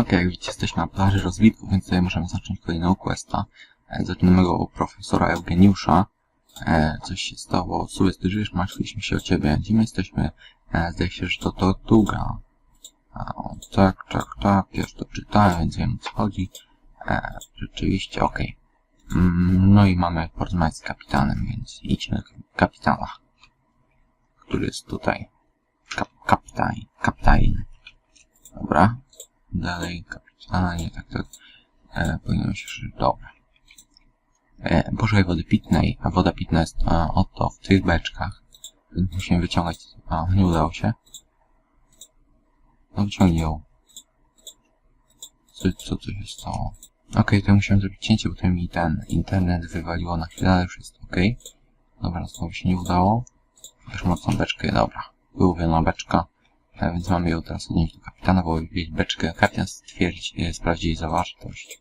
Okej, jak widzicie, jesteśmy na plaży rozwitków, więc tutaj możemy zacząć kolejnego questa. E, Zaczynamy go u profesora Eugeniusza. E, coś się stało. Sobie ty żyjesz, martwiliśmy się o ciebie. Gdzie my jesteśmy? E, zdaje się, że to Tortuga. O, tak, tak, tak, już to czytałem, więc wiem o co chodzi. E, rzeczywiście, okej. Mm, no i mamy porozmawiać z kapitanem, więc idźmy do kapitana. Który jest tutaj. Kap, kapitan, kapitan. Dobra. Dalej, kapitana, nie tak, tak. E, powinno się, że dobra. E, poszukaj wody pitnej, a woda pitna jest e, oto w tych beczkach. Więc musimy wyciągać. A, nie udało się. No wyciągnij ją. Co, co tu się stało? Okej, to musiałem zrobić cięcie, bo to mi ten internet wywaliło na chwilę, ale już jest okej. Dobra, znowu się nie udało. Też mocną beczkę, dobra. Wyłowiona beczka. E, więc mamy ją teraz odnieść do kapitana, bo wiedzieć beczkę. Kapitan stwierdzi, e, sprawdzi jej zawartość.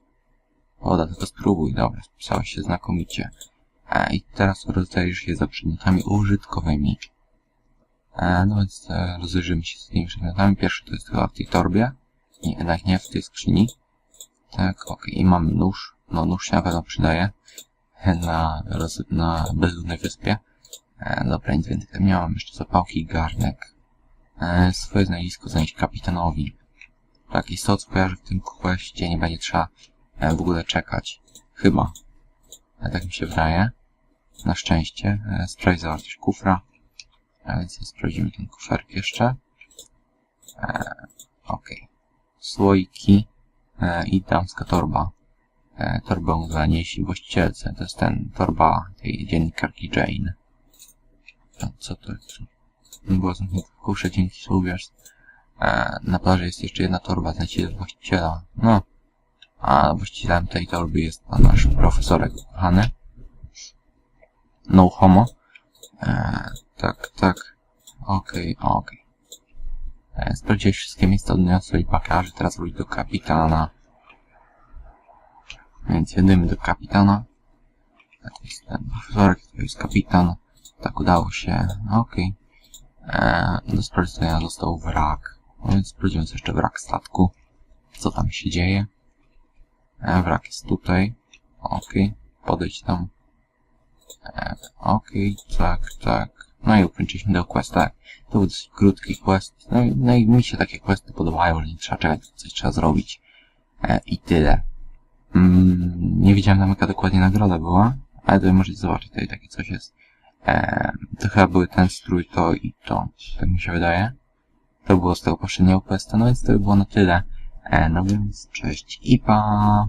Woda, tylko spróbuj, dobra, spisałeś się znakomicie. E, I teraz rozdajesz je za przedmiotami użytkowymi. E, no więc e, rozejrzymy się z tymi przedmiotami. Pierwszy to jest chyba w tej torbie. Nie, jednak nie w tej skrzyni. Tak, okej, i mamy nóż. No, nóż się na pewno przydaje. Na, roz, na bezludnej wyspie. E, dobra, nic więcej tam nie mam. Jeszcze zapałki i garnek. E, swoje znalezisko zanieść kapitanowi. Tak, z tego co kojarzę w tym questie nie będzie trzeba e, w ogóle czekać. Chyba. E, tak mi się wydaje. Na szczęście. E, sprawdź zawartość kufra. A więc sprawdzimy ten kuferek jeszcze. Okej. Słoiki i damska torba. Torbę zanieśli właścicielce. To jest ten torba tej dziennikarki Jane. To, co to jest? Było zamknięte w kusze, dzięki. E, na plaży jest jeszcze jedna torba, znacie właściciela. No. A właścicielem tej torby jest pan nasz profesorek kochany. No homo. E, tak, tak. Okej, okej. E, Sprawdziłeś wszystkie miejsca odniosłe i bakarzy, teraz wróć do kapitana. Więc jedziemy do kapitana. To jest ten profesorek, to jest kapitan. Tak udało się. Okej. E, Do sprawdzenia został wrak. No więc sprawdzimy jeszcze wrak statku. Co tam się dzieje. E, Wrak jest tutaj. Okej. Podejdź tam. E, Okej, tak, tak. No i ukończyliśmy do quest, tak. To był dosyć krótki quest. No, no i mi się takie questy podobają, że nie trzeba czekać, coś trzeba zrobić. E, I tyle. Mm, nie wiedziałem tam jaka dokładnie nagroda była, ale to możecie zobaczyć, tutaj takie coś jest. E, to chyba były ten strój, to i to. Tak mi się wydaje. To było z tego poprzedniego questa, no więc to by było na tyle. E, no więc cześć i pa!